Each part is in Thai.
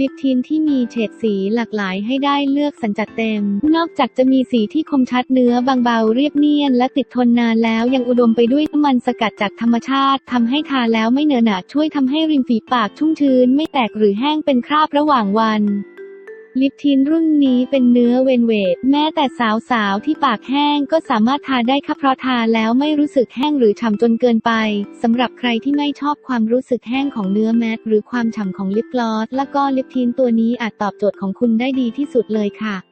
ลิปทินที่มีเฉดสีหลากหลายให้ได้เลือกสรรจัดเต็ม นอกจากจะมีสีที่คมชัดเนื้อบางเบาเรียบเนียนและติดทนนานแล้วยังอุดมไปด้วยน้ำมันสกัดจากธรรมชาติทำให้ทาแล้วไม่เหนอะหนะช่วยทำให้ริมฝีปากชุ่มชื้น ไม่แตกหรือแห้งเป็นคราบระหว่างวัน ลิปทินรุ่นนี้เป็นเนื้อเวนเวทแม้แต่สาวๆ ที่ปากแห้งก็สามารถทาได้ค่ะเพราะทาแล้วไม่รู้สึกแห้งหรือฉ่ำจนเกินไปสำหรับใครที่ไม่ชอบความรู้สึกแห้งของเนื้อแมตหรือความฉ่ำของลิปกลอสแล้วก็ลิปทินตัวนี้อาจตอบโจทย์ของคุณได้ดีที่สุดเลยค่ะ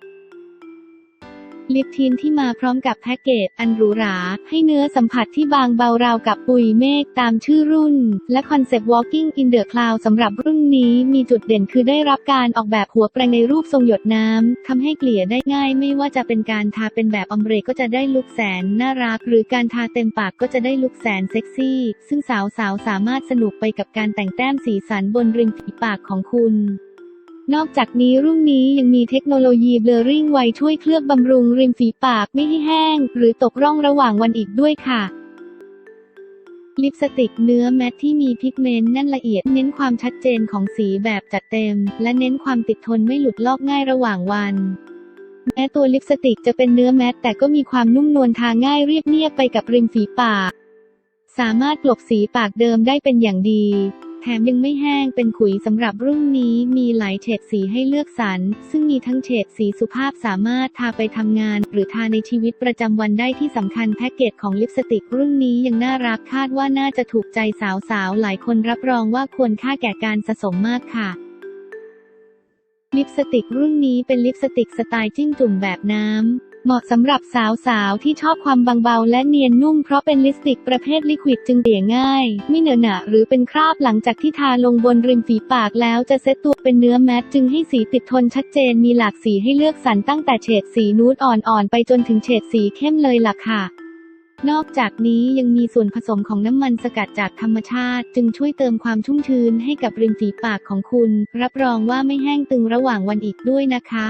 ลิปทินที่มาพร้อมกับแพ็กเกจอันหรูหรา ให้เนื้อสัมผัสที่บางเบาราวกับปุยเมฆตามชื่อรุ่น และคอนเซปต์ Walking in the Cloud สำหรับรุ่นนี้มีจุดเด่นคือได้รับการออกแบบหัวแปรงในรูปทรงหยดน้ำทำให้เกลี่ยได้ง่าย ไม่ว่าจะเป็นการทาเป็นแบบอมเบรก็จะได้ลุคแสนน่ารัก หรือการทาเต็มปากก็จะได้ลุคแสนเซ็กซี่ ซึ่งสาวๆสามารถสนุกไปกับการแต่งแต้มสีสันบนริมฝีปากของคุณ นอกจากนี้รุ่นนี้ยังมีเทคโนโลยีเบลอริ่งไวช่วยเคลือบบำรุงริมฝีปากไม่ให้แห้ง หรือตกร่องระหว่างวันอีกด้วยค่ะ ลิปสติกเนื้อแมตที่มีพิกเมนต์แน่นละเอียดเน้นความชัดเจนของสีแบบจัดเต็ม และเน้นความติดทนไม่หลุดลอกง่ายระหว่างวันแม้ตัวลิปสติกจะเป็นเนื้อแมตแต่ก็มีความนุ่มนวลทาง่ายเรียบเนียบไปกับริมฝีปาก สามารถกลบสีปากเดิมได้เป็นอย่างดี แถมยังไม่แห้งเป็นขุยสำหรับรุ่นนี้มีหลายเฉดสีให้เลือกสรร ซึ่งมีทั้งเฉดสีสุภาพสามารถทาไปทำงาน หรือทาในชีวิตประจำวันได้ที่สำคัญแพ็กเกจของลิปสติกรุ่นนี้ยังน่ารักคาดว่าน่าจะถูกใจสาวๆ หลายคนรับรองว่าควรค่าแก่การสะสมมากค่ะลิปสติกรุ่นนี้เป็นลิปสติกสไตล์จิ้มจุ่มแบบน้ำ เหมาะสำหรับสาวๆ ที่ชอบความบางเบาและเนียนนุ่มเพราะเป็นลิปสติกประเภทลิควิดจึงเปี่ยง่าย ไม่เหนอะหนะหรือเป็นคราบหลังจากที่ทาลงบนริมฝีปากแล้วจะเซตตัวเป็นเนื้อแมตจึงให้สีติดทนชัดเจนมีหลากสีให้เลือกสรรตั้งแต่เฉดสีนูดอ่อนๆ ไปจนถึงเฉดสีเข้มเลยล่ะค่ะนอกจากนี้ยังมีส่วนผสมของน้ำมันสกัดจากธรรมชาติ จึงช่วยเติมความชุ่มชื้นให้กับริมฝีปากของคุณ รับรองว่าไม่แห้งตึงระหว่างวันอีกด้วยนะคะ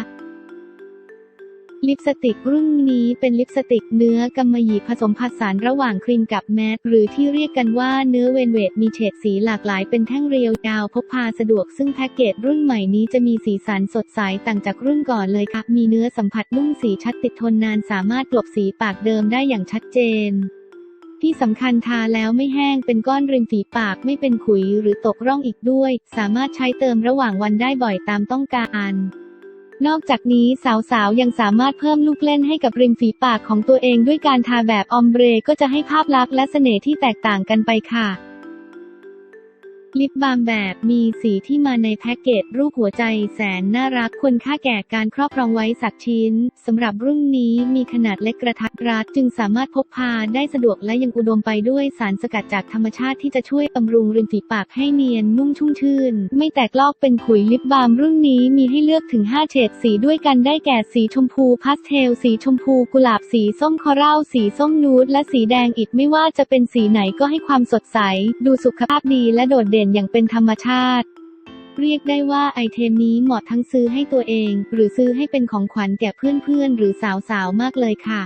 ลิปสติกรุ่นนี้เป็นลิปสติกเนื้อกำมะหยี่ผสมผสานระหว่างครีมกับแมตหรือที่เรียกกันว่าเนื้อเวนเวทมีเฉดสีหลากหลายเป็นแท่งเรียวยาวพกพาสะดวกซึ่งแพ็กเกจรุ่นใหม่นี้จะมีสีสันสดใสต่างจากรุ่นก่อนเลยค่ะ มีเนื้อสัมผัสนุ่มสีชัดติดทนนานสามารถกลบสีปากเดิมได้อย่างชัดเจนที่สำคัญทาแล้วไม่แห้งเป็นก้อนริมฝีปากไม่เป็นขุยหรือตกร่องอีกด้วย สามารถใช้เติมระหว่างวันได้บ่อยตามต้องการ นอกจากนี้สาวๆ ยังสามารถเพิ่มลูกเล่นให้กับริมฝีปากของตัวเองด้วยการทาแบบออมเบรก็จะให้ภาพลักษณ์และเสน่ห์ที่แตกต่างกันไปค่ะ ลิปบาล์มแบบมีสีที่มาในแพ็กเกจรูปหัวใจแสนน่ารักควรค่าแก่การครอบครองไว้สักชิ้นสำหรับรุ่นนี้มีขนาดเล็กกระทัดรัดจึงสามารถพกพาได้สะดวกและยังอุดมไปด้วยสารสกัดจากธรรมชาติที่จะช่วยบำรุงริมฝีปากให้เนียนนุ่มชุ่มชื่น ไม่แตกลอกเป็นขุยลิปบาล์มรุ่นนี้มีให้เลือกถึง 5 เฉดสีด้วยกันได้แก่สีชมพูพาสเทล สีชมพูกุหลาบสีส้มคอรัลสีส้มนูดและสีแดงอิฐไม่ว่าจะเป็นสีไหนก็ให้ความสดใส ดูสุขภาพดีและโดดเด่นอย่างเป็นธรรมชาติ เรียกได้ว่าไอเทมนี้เหมาะทั้งซื้อให้ตัวเอง หรือซื้อให้เป็นของขวัญแก่เพื่อนๆ หรือสาวๆ มากเลยค่ะ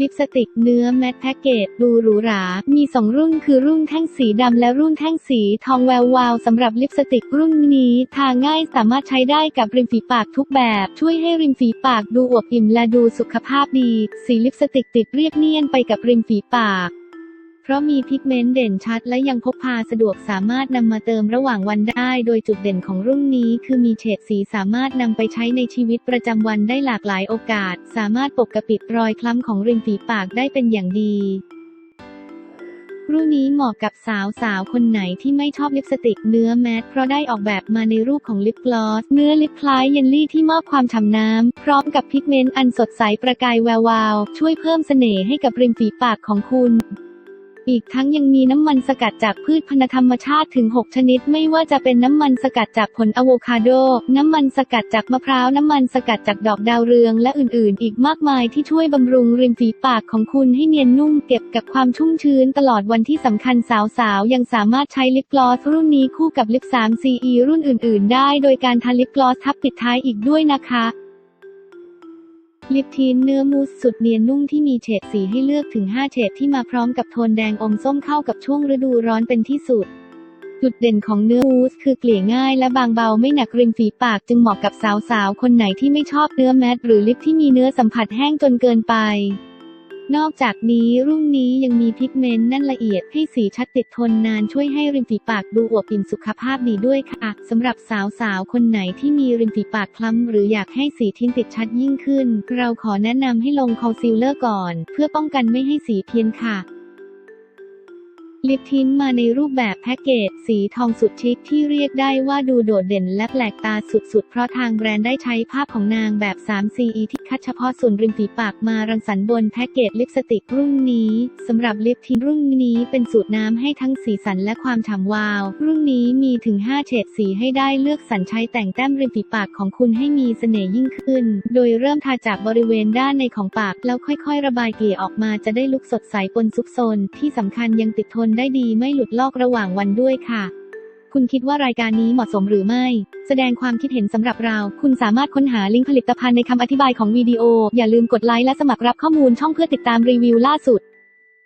ลิปสติกเนื้อแมตแพ็กเกจดูหรูหรา มี 2 รุ่นคือรุ่นแท่งสีดำและรุ่นแท่งสีทองแวววาวสำหรับลิปสติกรุ่นนี้ ทาง่ายสามารถใช้ได้กับริมฝีปากทุกแบบ ช่วยให้ริมฝีปากดูอวบอิ่มและดูสุขภาพดี สีลิปสติกติดเรียบเนียนไปกับริมฝีปาก เพราะมีพิกเมนต์เด่นชัดและยังพกพาสะดวกสามารถนำมาเติมระหว่างวันได้ โดยจุดเด่นของรุ่นนี้คือมีเฉดสีสามารถนำไปใช้ในชีวิตประจำวันได้หลากหลายโอกาส สามารถปกปิดรอยคล้ำของริมฝีปากได้เป็นอย่างดีรุ่นนี้เหมาะกับสาวสาวๆคนไหนที่ไม่ชอบลิปสติกเนื้อแมตเพราะได้ออกแบบมาในรูปของลิปกลอสเนื้อลิปคล้ายเยลลี่ที่มอบความฉ่ำน้ำ พร้อมกับพิกเมนต์อันสดใสประกายแวววาว ช่วยเพิ่มเสน่ห์ให้กับริมฝีปากของคุณ อีกทั้งยังมีน้ำมันสกัดจากพืชพันธุ์ธรรมชาติถึง 6 ชนิด ไม่ว่าจะเป็นน้ำมันสกัดจากผลอะโวคาโด น้ำมันสกัดจากมะพร้าว น้ำมันสกัดจากดอกดาวเรือง และอื่นๆ อีกมากมายที่ช่วยบำรุงริมฝีปากของคุณให้เนียนนุ่มเก็บกับความชุ่มชื้นตลอดวันที่สำคัญสาวๆ ยังสามารถใช้ลิปกลอสรุ่นนี้คู่กับลิป 3CE รุ่นอื่น ๆ ได้ โดยการทาลิปกลอสทับปิดท้ายอีกด้วยนะคะ ลิปทีนเนื้อมูสสุดเนียนนุ่มที่มีเฉดสีให้เลือกถึง 5 เฉดที่มาพร้อมกับโทนแดงอมส้มเข้ากับช่วงฤดูร้อนเป็นที่สุด จุดเด่นของเนื้อมูสคือเกลี่ยง่ายและบางเบาไม่หนักริมฝีปากจึงเหมาะกับสาวๆ คนไหนที่ไม่ชอบเนื้อแมตหรือลิปที่มีเนื้อสัมผัสแห้งจนเกินไป นอกจากนี้รุ่นนี้ยังมีพิกเมนต์แน่นละเอียดให้สีชัดติดทนนานช่วยให้ริมฝีปากดูอวบอิ่มสุขภาพดีด้วยค่ะสำหรับสาวๆ คนไหนที่มีริมฝีปากคล้ำ หรืออยากให้สีทิ้นติดชัดยิ่งขึ้น เราขอแนะนำให้ลงคอนซีลเลอร์ก่อน เพื่อป้องกันไม่ให้สีเพี้ยนค่ะ ลิปทินมาในรูปแบบแพ็กเกจสีทองสุดชิคที่เรียกได้ว่าดูโดดเด่นและแปลกตาสุดๆ เพราะทางแบรนด์ได้ใช้ภาพของนางแบบ 3CE ที่คัดเฉพาะส่วนริมฝีปากมารังสรรค์บนแพ็กเกจลิปสติกรุ่นนี้สำหรับลิปทินรุ่นนี้เป็นสูตรน้ำให้ทั้งสีสันและความฉ่ำวาว รุ่นนี้มีถึง 5 เฉดสีให้ได้เลือกสรรใช้แต่งแต้มริมฝีปากของคุณให้มีเสน่ห์ยิ่งขึ้น โดยเริ่มทาจากบริเวณด้านในของปาก แล้วค่อยๆ ระบายเกลี่ยออกมาจะได้ลุกสดใสปนซุกซนที่สำคัญยังติดทนได้ดีไม่หลุดลอกระหว่างวันด้วยค่ะ คุณคิดว่ารายการนี้เหมาะสมหรือไม่ แสดงความคิดเห็นสำหรับเรา คุณสามารถค้นหาลิงก์ผลิตภัณฑ์ในคำอธิบายของวิดีโอ อย่าลืมกดไลค์และสมัครรับข้อมูลช่องเพื่อติดตามรีวิวล่าสุด